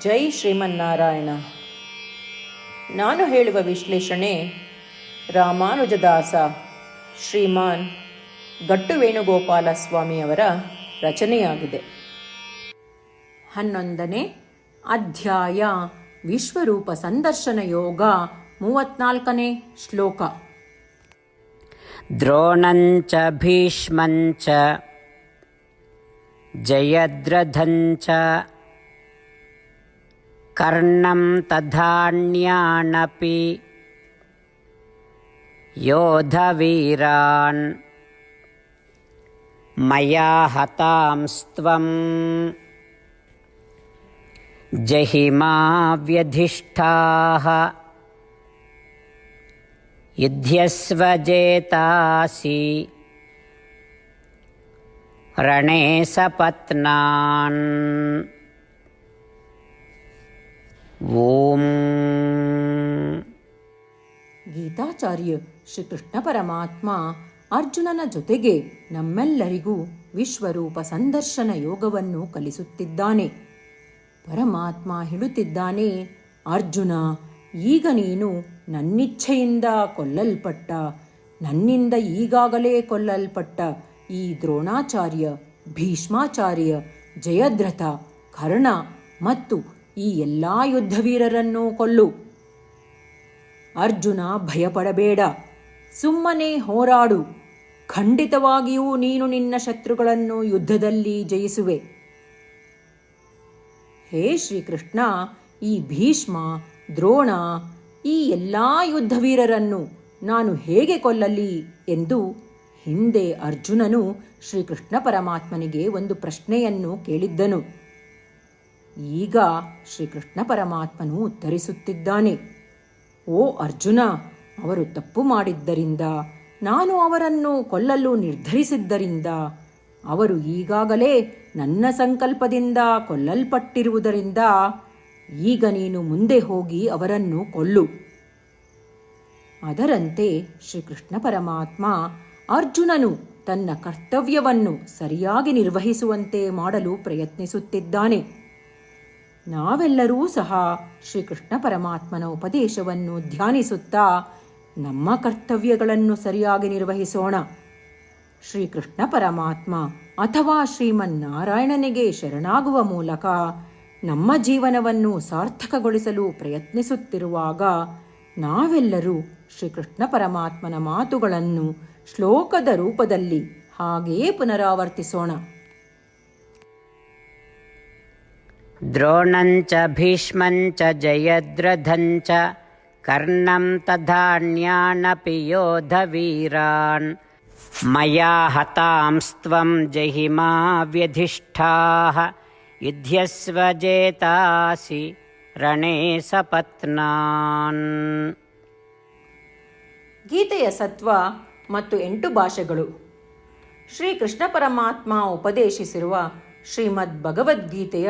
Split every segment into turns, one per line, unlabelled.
ಜೈ ಶ್ರೀಮನ್ನಾರಾಯಣ. ನಾನು ಹೇಳುವ ವಿಶ್ಲೇಷಣೆ ರಾಮಾನುಜದಾಸ ಶ್ರೀಮಾನ್ ಗಟ್ಟು ವೇಣುಗೋಪಾಲ ಸ್ವಾಮಿಯವರ ರಚನೆಯಾಗಿದೆ. ಹನ್ನೊಂದನೇ ಅಧ್ಯಾಯ ವಿಶ್ವರೂಪ ಸಂದರ್ಶನ ಯೋಗ ಮೂವತ್ನಾಲ್ಕನೇ ಶ್ಲೋಕ.
ದ್ರೋಣಂಚ ಭೀಷ್ಮಂಚ ಜಯದ್ರಧಂಚ कर्णं तथान्यानपि योधवीरान् मया हतांस्त्वं। जहिमा व्यधिष्ठाः युध्यस्व जेतासि रणे सपत्नान् ॐ
ಗೀತಾಚಾರ್ಯ ಶ್ರೀಕೃಷ್ಣ ಪರಮಾತ್ಮ ಅರ್ಜುನನ ಜೊತೆಗೆ ನಮ್ಮೆಲ್ಲರಿಗೂ ವಿಶ್ವರೂಪ ಸಂದರ್ಶನ ಯೋಗವನ್ನು ಕಲಿಸುತ್ತಿದ್ದಾನೆ. ಪರಮಾತ್ಮ ಹೇಳುತ್ತಿದ್ದಾನೆ, ಅರ್ಜುನ, ಈಗ ನೀನು ನನ್ನಿಚ್ಛೆಯಿಂದ ಕೊಲ್ಲಲ್ಪಟ್ಟ, ನನ್ನಿಂದ ಈಗಾಗಲೇ ಕೊಲ್ಲಲ್ಪಟ್ಟ ಈ ದ್ರೋಣಾಚಾರ್ಯ, ಭೀಷ್ಮಾಚಾರ್ಯ, ಜಯದ್ರಥ, ಕರ್ಣ ಮತ್ತು ಈ ಎಲ್ಲ ಯುದ್ಧವೀರರನ್ನೂ ಕೊಲ್ಲು. ಅರ್ಜುನ ಭಯಪಡಬೇಡ. ಸುಮ್ಮನೆ ಹೋರಾಡು. ಖಂಡಿತವಾಗಿಯೂ ನೀನು ನಿನ್ನ ಶತ್ರುಗಳನ್ನು ಯುದ್ಧದಲ್ಲಿ ಜಯಿಸುವೆ. ಹೇ ಶ್ರೀಕೃಷ್ಣ, ಈ ಭೀಷ್ಮ, ದ್ರೋಣ, ಈ ಎಲ್ಲ ಯುದ್ಧವೀರರನ್ನು ನಾನು ಹೇಗೆ ಕೊಲ್ಲಲಿ ಎಂದು ಹಿಂದೆ ಅರ್ಜುನನು ಶ್ರೀಕೃಷ್ಣ ಪರಮಾತ್ಮನಿಗೆ ಒಂದು ಪ್ರಶ್ನೆಯನ್ನು ಕೇಳಿದ್ದನು. ಈಗ ಶ್ರೀಕೃಷ್ಣ ಪರಮಾತ್ಮನು ಉತ್ತರಿಸುತ್ತಿದ್ದಾನೆ. ಓ ಅರ್ಜುನ, ಅವರು ತಪ್ಪು ಮಾಡಿದ್ದರಿಂದ, ನಾನು ಅವರನ್ನು ಕೊಲ್ಲಲು ನಿರ್ಧರಿಸಿದ್ದರಿಂದ, ಅವರು ಈಗಾಗಲೇ ನನ್ನ ಸಂಕಲ್ಪದಿಂದ ಕೊಲ್ಲಲ್ಪಟ್ಟಿರುವುದರಿಂದ ಈಗ ನೀನು ಮುಂದೆ ಹೋಗಿ ಅವರನ್ನು ಕೊಲ್ಲು. ಅದರಂತೆ ಶ್ರೀಕೃಷ್ಣ ಪರಮಾತ್ಮ ಅರ್ಜುನನು ತನ್ನ ಕರ್ತವ್ಯವನ್ನು ಸರಿಯಾಗಿ ನಿರ್ವಹಿಸುವಂತೆ ಮಾಡಲು ಪ್ರಯತ್ನಿಸುತ್ತಿದ್ದಾನೆ. ನಾವೆಲ್ಲರೂ ಸಹ ಶ್ರೀಕೃಷ್ಣ ಪರಮಾತ್ಮನ ಉಪದೇಶವನ್ನು ಧ್ಯಾನಿಸುತ್ತಾ ನಮ್ಮ ಕರ್ತವ್ಯಗಳನ್ನು ಸರಿಯಾಗಿ ನಿರ್ವಹಿಸೋಣ. ಶ್ರೀಕೃಷ್ಣ ಪರಮಾತ್ಮ ಅಥವಾ ಶ್ರೀಮನ್ನಾರಾಯಣನಿಗೆ ಶರಣಾಗುವ ಮೂಲಕ ನಮ್ಮ ಜೀವನವನ್ನು ಸಾರ್ಥಕಗೊಳಿಸಲು ಪ್ರಯತ್ನಿಸುತ್ತಿರುವಾಗ ನಾವೆಲ್ಲರೂ ಶ್ರೀಕೃಷ್ಣ ಪರಮಾತ್ಮನ ಮಾತುಗಳನ್ನು ಶ್ಲೋಕದ ರೂಪದಲ್ಲಿ ಹಾಗೆಯೇ ಪುನರಾವರ್ತಿಸೋಣ.
द्रोणञ्च भीष्मञ्च जयद्रथञ्च कर्णं तथान्यानपि योधवीरान् मया हतांस्त्वं जहिमा व्यधिष्ठाः युध्यस्व जेतासि रणे सपत्नान्
ಗೀತೆಯ ಸತ್ವ ಮತ್ತು ಎಂಟು ಭಾಷೆಗಳು ಶ್ರೀ ಕೃಷ್ಣ ಪರಮಾತ್ಮ ಉಪದೇಶಿಸಿರುವ ಶ್ರೀಮದ್ ಭಗವದ್ಗೀತೆಯ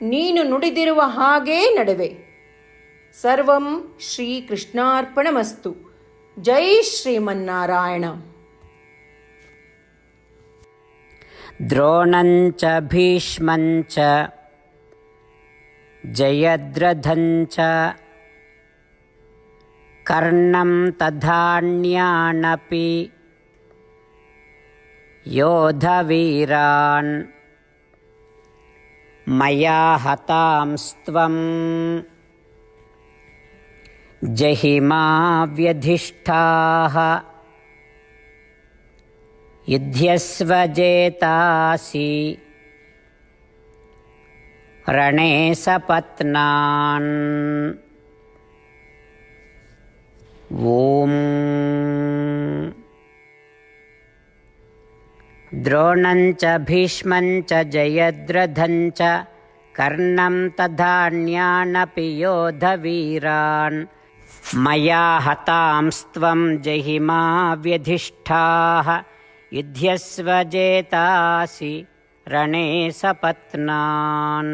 ನೀನು ನುಡಿದಿರುವ ಹಾಗೇ ನಡುವೆ ಸರ್ವಂ ಶ್ರೀಕೃಷ್ಣಾರ್ಪಣಮಸ್ತು ಜೈ ಶ್ರೀಮನ್ನಾರಾಯಣ
द्रोणञ्च भीष्मञ्च जयद्रथञ्च कर्णं तथान्यानपि योधवीरान् मया हतांस्त्वं जहिमा व्यधिष्ठाः। युध्यस्वजेतासि। रणे सपत्नान्। ॐ। द्रोणं च भीष्मं च जयद्रथं च कर्णं तथान्यानपि योधवीरान् मया हतांस्त्वं जहिमा व्यधिष्ठाः युध्यस्व जेतासि रणे सपत्नान्